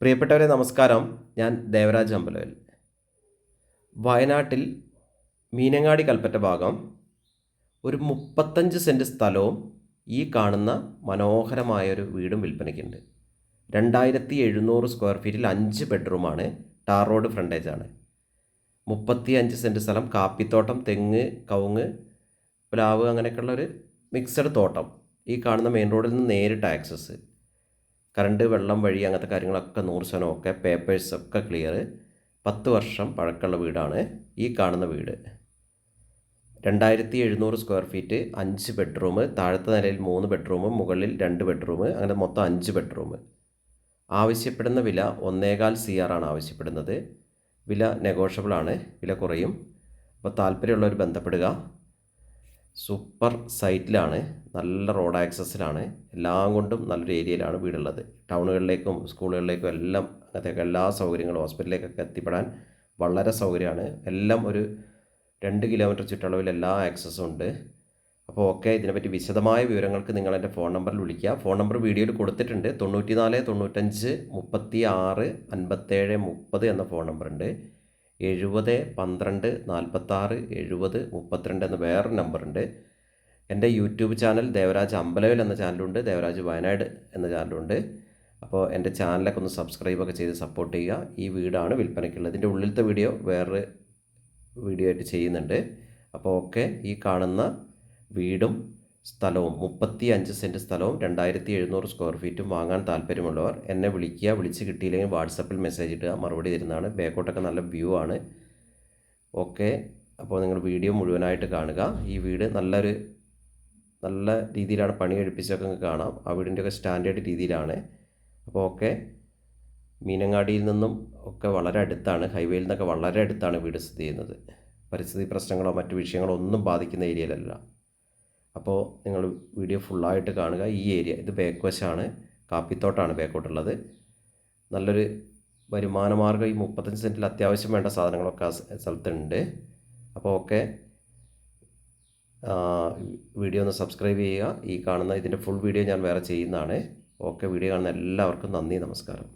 പ്രിയപ്പെട്ടവരെ നമസ്കാരം. ഞാൻ ദേവരാജ് അമ്പലവൽ. വയനാട്ടിൽ മീനങ്ങാടി കൽപ്പറ്റ ഭാഗം ഒരു മുപ്പത്തഞ്ച് സെന്റ് സ്ഥലവും ഈ കാണുന്ന മനോഹരമായൊരു വീടും വിൽപ്പനയ്ക്കുണ്ട്. രണ്ടായിരത്തി എഴുന്നൂറ് സ്ക്വയർ ഫീറ്റിൽ അഞ്ച് ബെഡ്റൂമാണ് ടാർ റോഡ് ഫ്രണ്ടേജാണ്. മുപ്പത്തി അഞ്ച് സെന്റ് സ്ഥലം കാപ്പിത്തോട്ടം തെങ്ങ് കവുങ്ങ് പ്ലാവ് അങ്ങനെയൊക്കെയുള്ള ഒരു മിക്സഡ് തോട്ടം. ഈ കാണുന്ന മെയിൻ റോഡിൽ നിന്ന് നേരിട്ട് ആക്സസ്. കറണ്ട് വെള്ളം വഴി അങ്ങനത്തെ കാര്യങ്ങളൊക്കെ നൂറ് ശതമാനം ഒക്കെ ഒക്കെ ക്ലിയർ പത്ത് വർഷം പഴക്കമുള്ള വീടാണ് ഈ കാണുന്ന വീട്. രണ്ടായിരത്തി എഴുന്നൂറ് സ്ക്വയർ ഫീറ്റ് അഞ്ച് ബെഡ്റൂം താഴത്തെ നിലയിൽ മൂന്ന് ബെഡ്റൂം മുകളിൽ രണ്ട് ബെഡ്റൂം അങ്ങനെ മൊത്തം അഞ്ച് ബെഡ്റൂം ആവശ്യപ്പെടുന്ന വില ഒന്നേകാൽ സി ആർ ആണ് ആവശ്യപ്പെടുന്നത്. വില നെഗോഷ്യബിൾ ആണ് വില കുറയും. അപ്പോൾ താല്പര്യമുള്ളവർ ബന്ധപ്പെടുക. സൂപ്പർ സൈറ്റിലാണ് നല്ല റോഡ് ആക്സസിലാണ് എല്ലാം കൊണ്ടും നല്ലൊരു ഏരിയയിലാണ് വീടുള്ളത്. ടൗണുകളിലേക്കും സ്കൂളുകളിലേക്കും എല്ലാം അങ്ങനത്തെ എല്ലാ സൗകര്യങ്ങളും ഹോസ്പിറ്റലിലേക്കൊക്കെ എത്തിപ്പെടാൻ വളരെ സൗകര്യമാണ്. എല്ലാം ഒരു രണ്ട് കിലോമീറ്റർ ചുറ്റളവിൽ എല്ലാ ആക്സസും ഉണ്ട്. അപ്പോൾ ഓക്കെ ഇതിനെപ്പറ്റി വിശദമായ വിവരങ്ങൾക്ക് നിങ്ങൾ എന്റെ ഫോൺ നമ്പറിൽ വിളിക്കുക. ഫോൺ നമ്പർ വീഡിയോയിൽ കൊടുത്തിട്ടുണ്ട്. തൊണ്ണൂറ്റി നാല് തൊണ്ണൂറ്റഞ്ച് മുപ്പത്തി ആറ് അൻപത്തേഴ് മുപ്പത് എന്ന ഫോൺ നമ്പറുണ്ട്. എഴുപത് പന്ത്രണ്ട് നാൽപ്പത്താറ് എഴുപത് മുപ്പത്തിരണ്ട് എന്ന വേറൊരു നമ്പറുണ്ട്. എന്റെ യൂട്യൂബ് ചാനൽ ദേവരാജ് അമ്പലവിൽ എന്ന ചാനലുണ്ട്. ദേവരാജ് വയനാട് എന്ന ചാനലുണ്ട്. അപ്പോൾ എന്റെ ചാനലൊക്കെ ഒന്ന് സബ്സ്ക്രൈബൊക്കെ ചെയ്ത് സപ്പോർട്ട് ചെയ്യുക. ഈ വീടാണ് വിൽപ്പനയ്ക്കുള്ളത്. ഇതിന്റെ ഉള്ളിലത്തെ വീഡിയോ വേറൊരു വീഡിയോ ആയിട്ട് ചെയ്യുന്നുണ്ട്. അപ്പോൾ ഓക്കെ ഈ കാണുന്ന വീടും സ്ഥലവും മുപ്പത്തി അഞ്ച് സെന്റ് സ്ഥലവും രണ്ടായിരത്തി എഴുന്നൂറ് സ്ക്വയർ ഫീറ്റും വാങ്ങാൻ താല്പര്യമുള്ളവർ എന്നെ വിളിക്കുക. വിളിച്ച് കിട്ടിയില്ലെങ്കിൽ വാട്സപ്പിൽ മെസ്സേജ് ഇടുക. മറുപടി തരുന്നതാണ്. ബേക്കോട്ടൊക്കെ നല്ല വ്യൂ ആണ്. ഓക്കെ അപ്പോൾ നിങ്ങൾ വീഡിയോ മുഴുവനായിട്ട് കാണുക. ഈ വീട് നല്ലൊരു നല്ല രീതിയിലാണ് പണി കഴിപ്പിച്ചൊക്കെ നിങ്ങൾക്ക് കാണാം. ആ വീടിന്റെയൊക്കെ സ്റ്റാൻഡേർഡ് രീതിയിലാണ്. അപ്പോൾ ഓക്കെ മീനങ്ങാടിയിൽ നിന്നും ഒക്കെ വളരെ അടുത്താണ്. ഹൈവേയിൽ നിന്നൊക്കെ വളരെ അടുത്താണ് വീട് സ്ഥിതി ചെയ്യുന്നത്. പരിസ്ഥിതി പ്രശ്നങ്ങളോ മറ്റു വിഷയങ്ങളോ ഒന്നും ബാധിക്കുന്ന ഏരിയയിലല്ല അപ്പോൾ നിങ്ങൾ വീഡിയോ ഫുള്ളായിട്ട് കാണുക. ഈ ഏരിയ ഇത് ബേക്ക് വശമാണ് കാപ്പിത്തോട്ടാണ് ബേക്കോട്ടുള്ളത് നല്ലൊരു വരുമാന മാർഗം ഈ മുപ്പത്തഞ്ച് സെന്റിൽ അത്യാവശ്യം വേണ്ട സാധനങ്ങളൊക്കെ ആ സ്ഥലത്തുണ്ട്. അപ്പോൾ ഓക്കെ വീഡിയോ ഒന്ന് സബ്സ്ക്രൈബ് ചെയ്യുക. ഈ കാണുന്ന ഇതിന്റെ ഫുൾ വീഡിയോ ഞാൻ വേറെ ചെയ്യുന്നതാണ്. ഓക്കെ വീഡിയോ കാണുന്ന എല്ലാവർക്കും നന്ദി നമസ്കാരം.